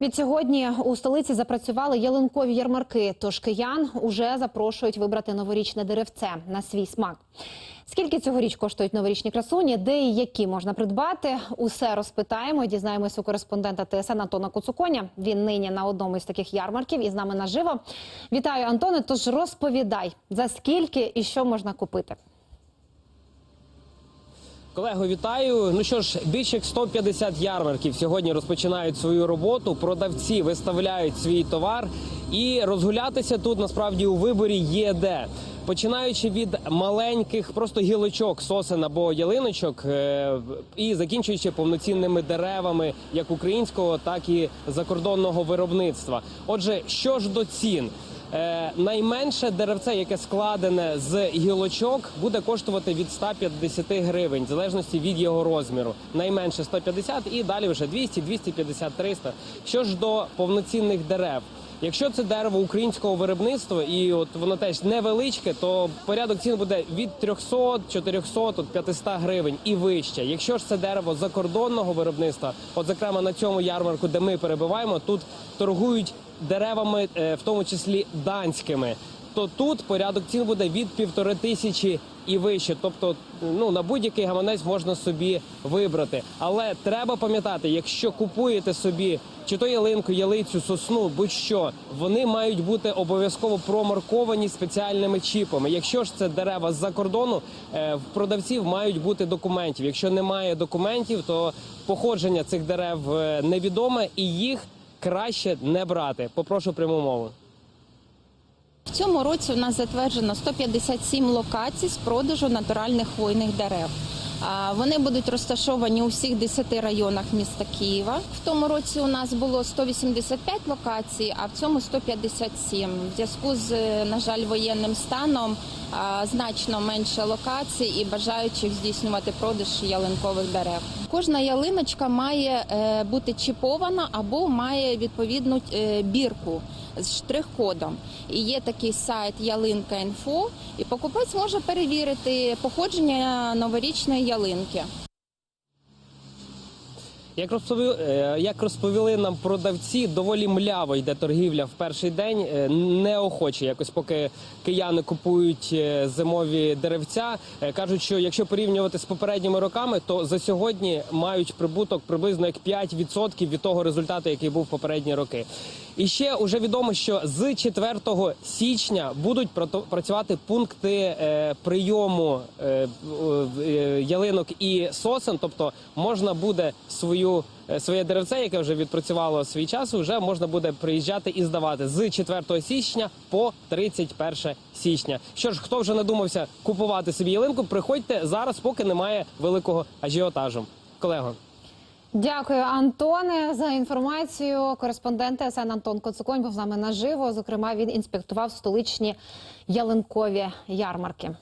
Від сьогодні у столиці запрацювали ялинкові ярмарки. Тож киян уже запрошують вибрати новорічне деревце на свій смак. Скільки цьогоріч коштують новорічні красуні, де і які можна придбати? Усе розпитаємо. Дізнаємось у кореспондента ТСН Антона Куцуконя. Він нині на одному із таких ярмарків і з нами наживо. Вітаю, Антоне. Тож розповідай за скільки і що можна купити. Колего, вітаю. Ну що ж, більше як 150 ярмарків сьогодні розпочинають свою роботу. Продавці виставляють свій товар, і розгулятися тут насправді у виборі є де. Починаючи від маленьких просто гілочок, сосен або ялиночок, е, і закінчуючи повноцінними деревами як українського, так і закордонного виробництва. Отже, що ж до цін? Е, найменше деревце, яке складене з гілочок, буде коштувати від 150 гривень, в залежності від його розміру. Найменше 150 і далі вже 200, 250, 300. Що ж до повноцінних дерев. Якщо це дерево українського виробництва і от воно теж невеличке, то порядок цін буде від 300, 400, от 500 гривень і вище. Якщо ж це дерево закордонного виробництва, от зокрема на цьому ярмарку, де ми перебуваємо, тут торгують деревами, е, в тому числі данськими. То тут порядок цін буде від півтори тисячі і вище. Тобто, ну на будь-який гаманець можна собі вибрати. Але треба пам'ятати, якщо купуєте собі чи то ялинку, ялицю, сосну, будь-що, вони мають бути обов'язково промарковані спеціальними чіпами. Якщо ж це дерева з-за кордону, е, в продавців мають бути документів. Якщо немає документів, то походження цих дерев е, невідоме і їх краще не брати. Попрошу пряму мову. В цьому році у нас затверджено 157 локацій з продажу натуральних хвойних дерев. Вони будуть розташовані у всіх 10 районах міста Києва. В тому році у нас було 185 локацій, а в цьому 157. В зв'язку з, е, на жаль, воєнним станом значно менше локацій і бажаючих здійснювати продаж ялинкових дерев. Кожна ялиночка має е, бути чіпована або має відповідну е, бірку з штрих-кодом. І є такий сайт Ялинка.Інфо, і покупець може перевірити походження новорічної ялинки. Як розповіли, як розповіли нам продавці, доволі мляво йде торгівля в перший день, е, неохоче. Якось поки кияни купують е, зимові деревця. Е, Кажуть, що якщо порівнювати з попередніми роками, то за сьогодні мають прибуток приблизно як 5% від того результату, який був попередні роки. І ще вже відомо, що з 4 січня будуть працювати пункти е, прийому е, е, ялинок і сосен. Тобто можна буде свою е, своє деревце, яке вже відпрацювало свій час, вже можна буде приїжджати і здавати з 4 січня по 31 січня. Що ж, хто вже надумався купувати собі ялинку, приходьте зараз, поки немає великого ажіотажу. Колего. Дякую, Антоне, за інформацію. Кореспондент ТСН Антон Коцуконь був з нами наживо. Зокрема, він інспектував столичні ялинкові ярмарки.